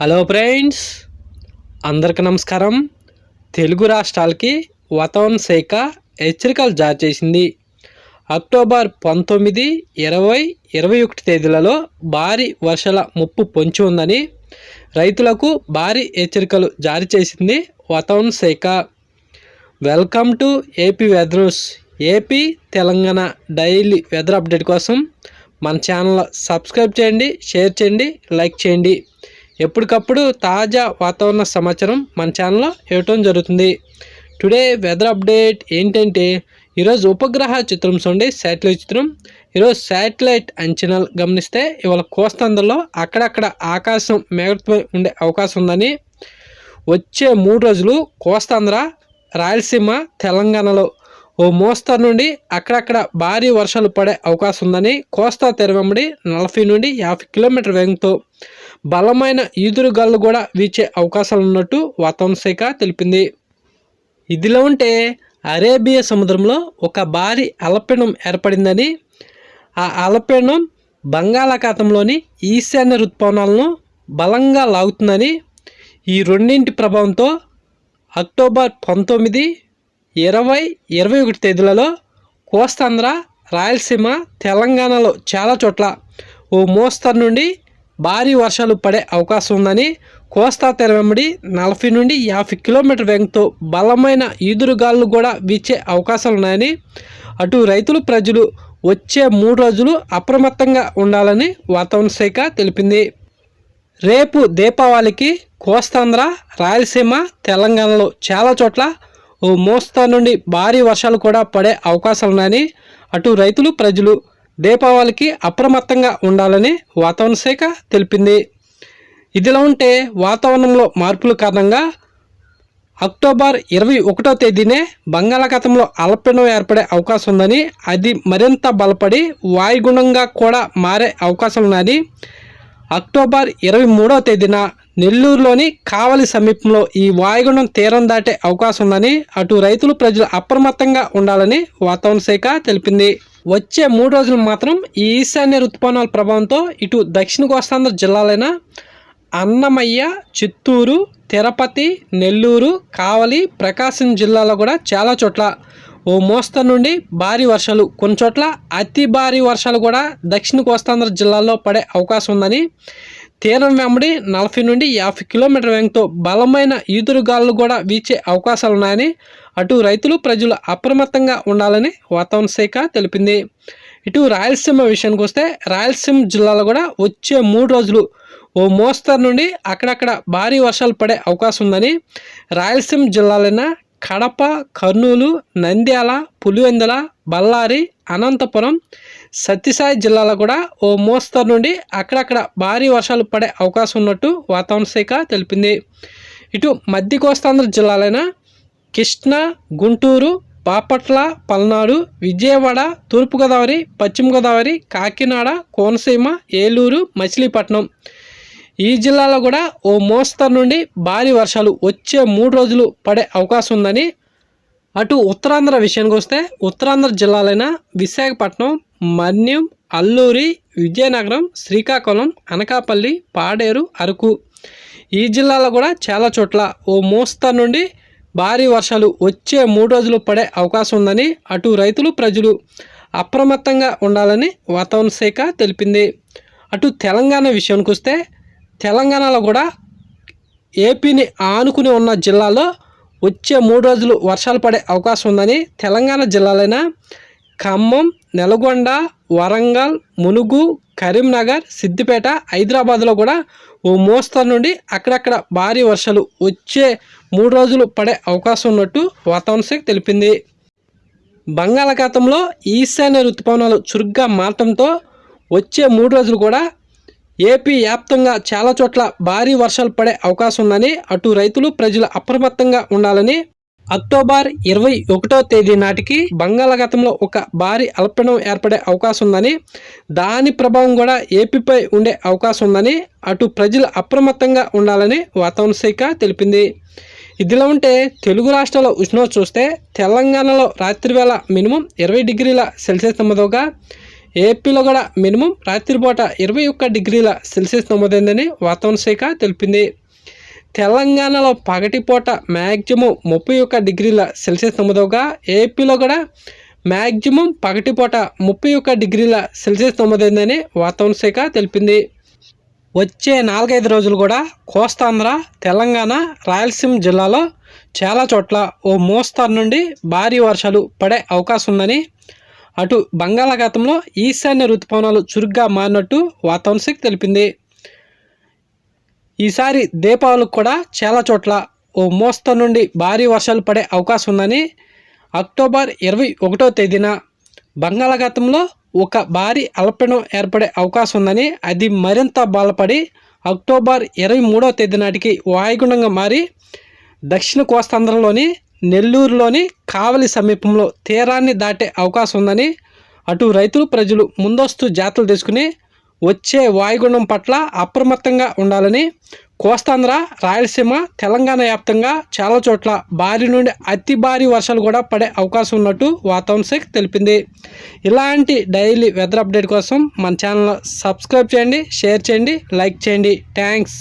Hello friends అందరికి నమస్కారం. తెలుగు రాష్ట్రాలకి వాతావరణ శాఖ హెచ్చరికలు జారీ చేసింది. అక్టోబర్ పంతొమ్మిది ఇరవై ఇరవై ఒకటి తేదీలలో భారీ వర్షాల ముప్పు పొంచి ఉందని రైతులకు భారీ హెచ్చరికలు జారీ చేసింది వాతావరణ శాఖ. Welcome to AP weather news AP Telangana daily weather update కోసం మన ఛానల్ సబ్స్క్రైబ్ చేయండి షేర్ చేయండి లైక్ చేయండి. ఎప్పటికప్పుడు తాజా వాతావరణ సమాచారం మన ఛానల్లో ఇవ్వటం జరుగుతుంది. టుడే వెదర్ అప్డేట్ ఏంటంటే ఈరోజు ఉపగ్రహ చిత్రం చూడండి శాటిలైట్ చిత్రం. ఈరోజు శాటిలైట్ అంచనాలు గమనిస్తే ఇవాళ కోస్తాంధ్రలో అక్కడక్కడ ఆకాశం మేఘత్వమై ఉండే అవకాశం ఉందని. వచ్చే మూడు రోజులు కోస్తాంధ్ర రాయలసీమ తెలంగాణలో ఓ మోస్తరు నుండి అక్కడక్కడ భారీ వర్షాలు పడే అవకాశం ఉందని కోస్తా తెరవెంబడి నలభై నుండి యాభై కిలోమీటర్ వేగంతో బలమైన ఈదురుగాలు కూడా వీచే అవకాశాలు ఉన్నట్టు వాతావరణ శాఖ తెలిపింది. ఇదిలో ఉంటే అరేబియా సముద్రంలో ఒక భారీ అల్పపీడనం ఏర్పడిందని ఆ అల్పపీడనం బంగాళాఖాతంలోని ఈశాన్య ఋతుపవనాలను బలంగా లాగుతుందని ఈ రెండింటి ప్రభావంతో అక్టోబర్ పంతొమ్మిది ఇరవై ఇరవై ఒకటి తేదీలలో కోస్తాంధ్ర రాయలసీమ తెలంగాణలో చాలా చోట్ల ఓ మోస్తరు నుండి భారీ వర్షాలు పడే అవకాశం ఉందని కోస్తా తెర వెంబడి నలభై నుండి యాభై కిలోమీటర్ వేగంతో బలమైన ఈదురుగాలు కూడా వీచే అవకాశాలు ఉన్నాయని అటు రైతులు ప్రజలు వచ్చే మూడు రోజులు అప్రమత్తంగా ఉండాలని వాతావరణ శాఖ తెలిపింది. రేపు దీపావళికి కోస్తాంధ్ర రాయలసీమ తెలంగాణలో చాలా చోట్ల ఓ మోస్తా నుండి భారీ వర్షాలు కూడా పడే అవకాశాలు ఉన్నాయని అటు రైతులు ప్రజలు దీపావళికి అప్రమత్తంగా ఉండాలని వాతావరణ శాఖ తెలిపింది. ఇదిలా ఉంటే వాతావరణంలో మార్పుల కారణంగా అక్టోబర్ ఇరవై ఒకటో తేదీనే బంగాళాఖాతంలో అల్పపీడనం ఏర్పడే అవకాశం ఉందని అది మరింత బలపడి వాయుగుణంగా కూడా మారే అవకాశం ఉన్నది అక్టోబర్ ఇరవై మూడవ తేదీన నెల్లూరులోని కావలి సమీపంలో ఈ వాయుగుండం తీరం దాటే అవకాశం ఉందని అటు రైతులు ప్రజలు అప్రమత్తంగా ఉండాలని వాతావరణ శాఖ తెలిపింది. వచ్చే మూడు రోజులు మాత్రం ఈ ఈశాన్య ఋతుపవనాల ప్రభావంతో ఇటు దక్షిణ కోస్తాంధ్ర జిల్లాలైన అన్నమయ్య చిత్తూరు తిరుపతి నెల్లూరు కావలి ప్రకాశం జిల్లాలో కూడా చాలా చోట్ల ఓ మోస్తరు నుండి భారీ వర్షాలు. కొన్ని చోట్ల అతి భారీ వర్షాలు కూడా దక్షిణ కోస్తాంధ్ర జిల్లాల్లో పడే అవకాశం ఉందని తీరం వెంబడి నలభై నుండి యాభై కిలోమీటర్ వేగంతో బలమైన ఈదురుగాలు కూడా వీచే అవకాశాలు ఉన్నాయని అటు రైతులు ప్రజలు అప్రమత్తంగా ఉండాలని వాతావరణ శాఖ తెలిపింది. ఇటు రాయలసీమ విషయానికి వస్తే రాయలసీమ జిల్లాలో కూడా వచ్చే మూడు రోజులు ఓ మోస్తరు నుండి అక్కడక్కడ భారీ వర్షాలు పడే అవకాశం ఉందని రాయలసీమ జిల్లాలైన కడప కర్నూలు నంద్యాల పులివెందుల బళ్ళారి అనంతపురం సత్యసాయి జిల్లాలో కూడా ఓ మోస్తరు నుండి అక్కడక్కడ భారీ వర్షాలు పడే అవకాశం ఉన్నట్టు వాతావరణ శాఖ తెలిపింది. ఇటు మధ్య కోస్తాంధ్ర జిల్లాలైన కృష్ణా గుంటూరు బాపట్ల పల్నాడు విజయవాడ తూర్పుగోదావరి పశ్చిమ గోదావరి కాకినాడ కోనసీమ ఏలూరు మచిలీపట్నం ఈ జిల్లాలో కూడా ఓ మోస్తరు నుండి భారీ వర్షాలు వచ్చే మూడు రోజులు పడే అవకాశం ఉందని అటు ఉత్తరాంధ్ర విషయానికి వస్తే ఉత్తరాంధ్ర జిల్లాలైన విశాఖపట్నం మన్యం అల్లూరి విజయనగరం శ్రీకాకుళం అనకాపల్లి పాడేరు అరకు ఈ జిల్లాలో కూడా చాలా చోట్ల ఓ మోస్తరు నుండి భారీ వర్షాలు వచ్చే మూడు రోజులు పడే అవకాశం ఉందని అటు రైతులు ప్రజలు అప్రమత్తంగా ఉండాలని వాతావరణ శాఖ తెలిపింది. అటు తెలంగాణ విషయానికి వస్తే తెలంగాణలో కూడా ఏపీని ఆనుకుని ఉన్న జిల్లాలో వచ్చే మూడు రోజులు వర్షాలు పడే అవకాశం ఉందని తెలంగాణ జిల్లాలైన ఖమ్మం నల్గొండ వరంగల్ మునుగు కరీంనగర్ సిద్దిపేట హైదరాబాద్లో కూడా ఓ మోస్తరు నుండి అక్కడక్కడ భారీ వర్షాలు వచ్చే మూడు రోజులు పడే అవకాశం ఉన్నట్టు వాతావరణ శాఖ తెలిపింది. బంగాళాఖాతంలో ఈశాన్య ఋతుపవనాలు చురుగ్గా మారటంతో వచ్చే మూడు రోజులు కూడా ఏపీ వ్యాప్తంగా చాలా చోట్ల భారీ వర్షాలు పడే అవకాశం ఉందని అటు రైతులు ప్రజలు అప్రమత్తంగా ఉండాలని అక్టోబర్ ఇరవై ఒకటో తేదీ నాటికి బంగాళాఖాతంలో ఒక భారీ అల్పపీడనం ఏర్పడే అవకాశం ఉందని దాని ప్రభావం కూడా ఏపీపై ఉండే అవకాశం ఉందని అటు ప్రజలు అప్రమత్తంగా ఉండాలని వాతావరణ శాఖ తెలిపింది. ఇదిలా ఉంటే తెలుగు రాష్ట్రాల ఉష్ణోగ్రత చూస్తే తెలంగాణలో రాత్రివేళ మినిమం ఇరవై డిగ్రీల సెల్సియస్ నమోదవగా ఏపీలో కూడా మినిమం రాత్రిపూట ఇరవై ఒక్క డిగ్రీల సెల్సియస్ నమోదైందని వాతావరణ శాఖ తెలిపింది. తెలంగాణలో పగటిపూట మ్యాక్సిమం ముప్పై ఒక్క డిగ్రీల సెల్సియస్ నమోదవగా ఏపీలో కూడా మ్యాక్సిమం పగటిపూట ముప్పై ఒక్క డిగ్రీల సెల్సియస్ నమోదైందని వాతావరణ శాఖ తెలిపింది. వచ్చే నాలుగైదు రోజులు కూడా కోస్తాంధ్ర తెలంగాణ రాయలసీమ జిల్లాలో చాలా చోట్ల ఓ మోస్తారు నుండి భారీ వర్షాలు పడే అవకాశం ఉందని అటు బంగాళాఖాతంలో ఈశాన్య ఋతుపవనాలు చురుగ్గా మారినట్టు వాతావరణ శాఖ తెలిపింది. ఈసారి దీపావళికి కూడా చాలా చోట్ల ఓ మోస్తరు నుండి భారీ వర్షాలు పడే అవకాశం ఉందని అక్టోబర్ ఇరవై ఒకటో తేదీన బంగాళాఖాతంలో ఒక భారీ అల్పపీడనం ఏర్పడే అవకాశం ఉందని అది మరింత బలపడి అక్టోబర్ ఇరవై మూడో తేదీ నాటికి వాయుగుండంగా మారి దక్షిణ కోస్తాంధ్రలోని నెల్లూరులోని కావలి సమీపంలో తీరాన్ని దాటే అవకాశం ఉందని అటు రైతులు ప్రజలు ముందస్తు జాతలు తీసుకుని వచ్చే వాయుగుండం పట్ల అప్రమత్తంగా ఉండాలని కోస్తాంధ్ర రాయలసీమ తెలంగాణ వ్యాప్తంగా చాలా చోట్ల భారీ నుండి అతి భారీ వర్షాలు కూడా పడే అవకాశం ఉన్నట్టు వాతావరణ శాఖ తెలిపింది. ఇలాంటి డైలీ వెదర్ అప్డేట్ కోసం మన ఛానల్ సబ్స్క్రైబ్ చేయండి షేర్ చేయండి లైక్ చేయండి. థ్యాంక్స్.